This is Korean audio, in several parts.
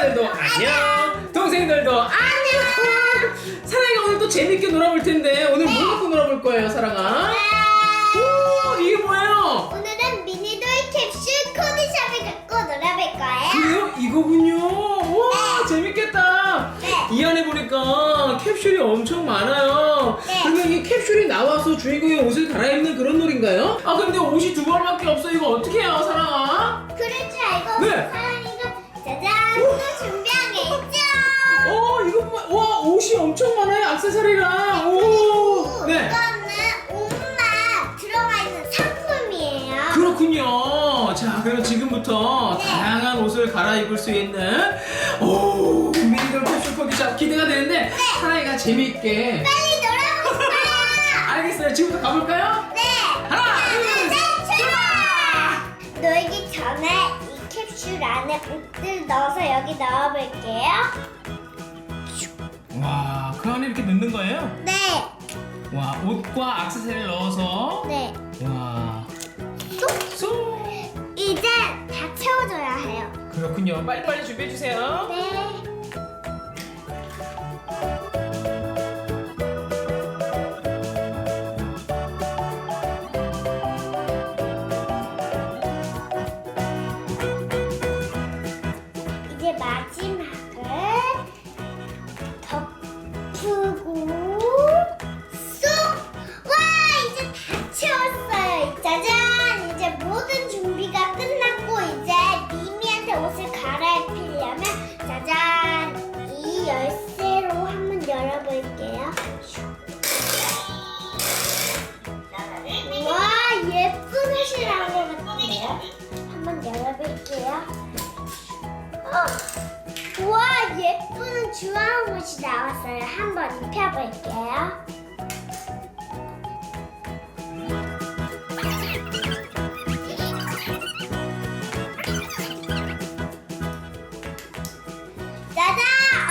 오빠들도 안녕. 동생들도 안녕. 사랑이가 오늘 또 재밌게 놀아볼 텐데 오늘 뭐 갖고 놀아볼 거예요, 사랑아? 오, 이게 뭐예요? 오늘은 미니도이 캡슐 코디샵을 갖고 놀아볼 거예요. 그래요? 이거군요. 와, 재밌겠다. 네. 이 안에 보니까 캡슐이 엄청 많아요. 네. 그러면 이 캡슐이 나와서 주인공의 옷을 갈아입는 그런 놀인가요? 아 근데 옷이 두 벌밖에 없어. 이거 어떻게 해요, 사랑아? 그렇죠. 이거 네. 그럼 지금부터 네. 다양한 옷을 갈아입을 수 있는 오 미니돌 캡슐 코디샵 기대가 되는데 사랑이가 재미있게 빨리 놀아보고 싶어요. 알겠어요. 지금부터 가볼까요? 네. 하나, 둘, 셋, 출발! 놀기 전에 이 캡슐 안에 옷들 넣어서 여기 넣어볼게요. 와, 그 안에 이렇게 넣는 거예요? 네. 와, 옷과 액세서리를 넣어서 네. 와, 채워줘야 해요. 그렇군요. 빨리빨리 준비해 주세요. 네. 이제 마지막 주황 옷이 나왔어요. 한번 입혀볼게요. 짜잔!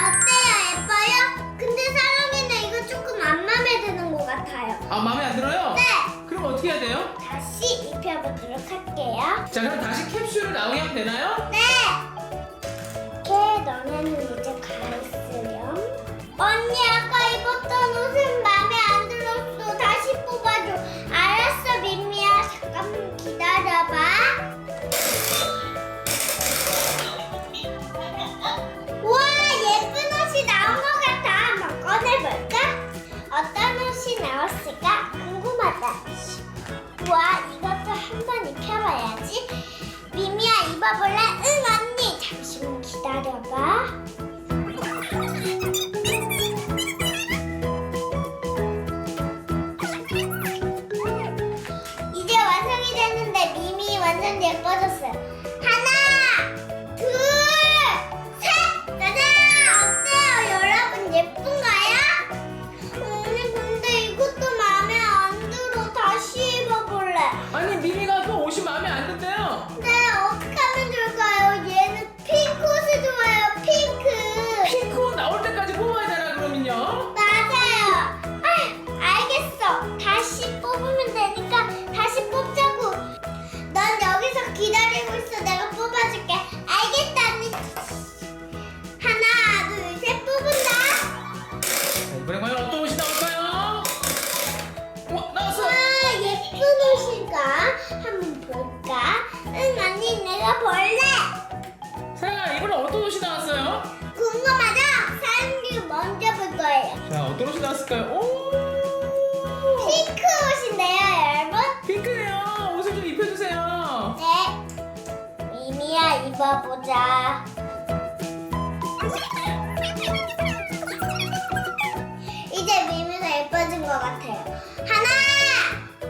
어때요? 예뻐요? 근데 사랑이는 이거 조금 안 마음에 드는 것 같아요. 아, 마음에 안 들어요? 네! 그럼 어떻게 해야 돼요? 다시 입혀보도록 할게요. 자, 그럼 다시 캡슐을 나오게 하면 되나요? 네! 이렇게 너네는 미미야 입어볼래? 응 언니. 잠시만 기다려봐. 미미야 입어보자. 이제 미미가 예뻐진 것 같아요. 하나,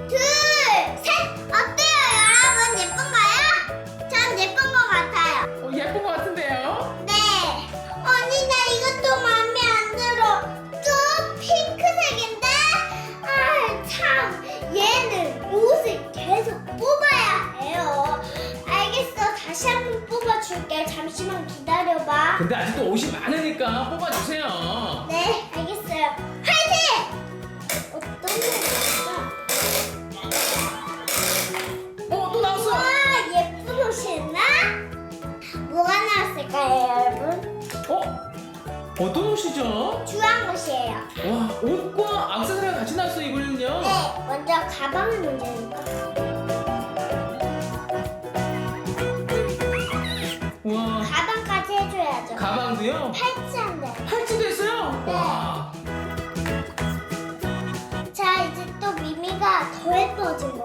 둘, 셋. 어때요, 여러분? 예쁜가요? 전 예쁜 것 같아요. 어, 예쁜 것 같은데요? 네. 언니 나 이것도 마음에 안 들어. 또 핑크색인데? 아 참. 얘 뽑아줄게. 잠시만 기다려봐. 근데 아직도 옷이 많으니까 뽑아주세요. 네, 알겠어요. 화이팅! 어떤 옷일까? 어, 또 나왔어. 와, 예쁜 옷이나? 뭐가 나왔을까요, 여러분? 어떤 옷이죠? 주황 옷이에요. 와 옷과 악세사리가 같이 나왔어 이번에는요. 네, 먼저 가방을 먼저 해볼까? 가방도요. 팔찌한데. 팔찌도 있어요. 네. 와. 자, 이제 또 미미가 더 예뻐진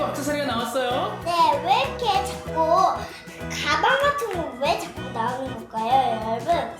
또 악세사리가 나왔어요. 네, 왜 이렇게 자꾸 가방 같은 거 왜 자꾸 나오는 걸까요, 여러분?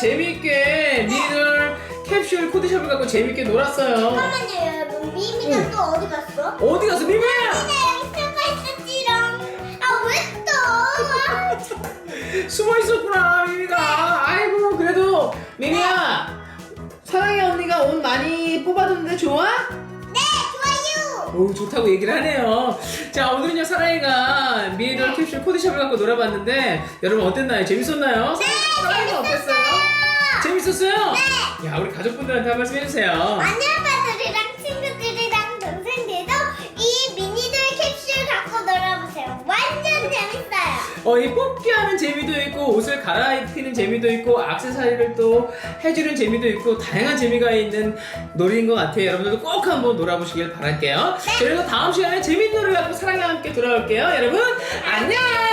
재미있게 미들 캡슐 코디샵을 갖고 재미있게 놀았어요. 잠깐만요, 여러분. 미미가 응. 또 어디 갔어? 어디 가서 미미야? 미미가 여기 숨어 있었지롱. 아, 왜 또? 아, 참. 숨어 있었구나 미미가. 아이고 그래도 미미야 사랑이 언니가 옷 많이 뽑아줬는데 좋아? 네, 좋아요. 오 좋다고 얘기를 하네요. 자 오늘은요 사랑이가 미들 캡슐 코디샵을 갖고 놀아봤는데 여러분 어땠나요? 재밌었나요? 네, 어땠어요? 재밌었어요? 네. 야 우리 가족분들한테 한 말씀 해주세요. 언니 아빠들이랑 친구들이랑 동생들도 이 미니들 캡슐 갖고 놀아보세요. 완전 재밌어요. 어, 이 뽑기 하는 재미도 있고 옷을 갈아입히는 재미도 있고 액세서리를 또 해주는 재미도 있고 다양한 재미가 있는 놀이인 것 같아요. 여러분들도 꼭 한번 놀아보시길 바랄게요. 그리고 다음 시간에 재밌는 놀이 갖고 사랑과 함께 돌아올게요. 여러분 안녕.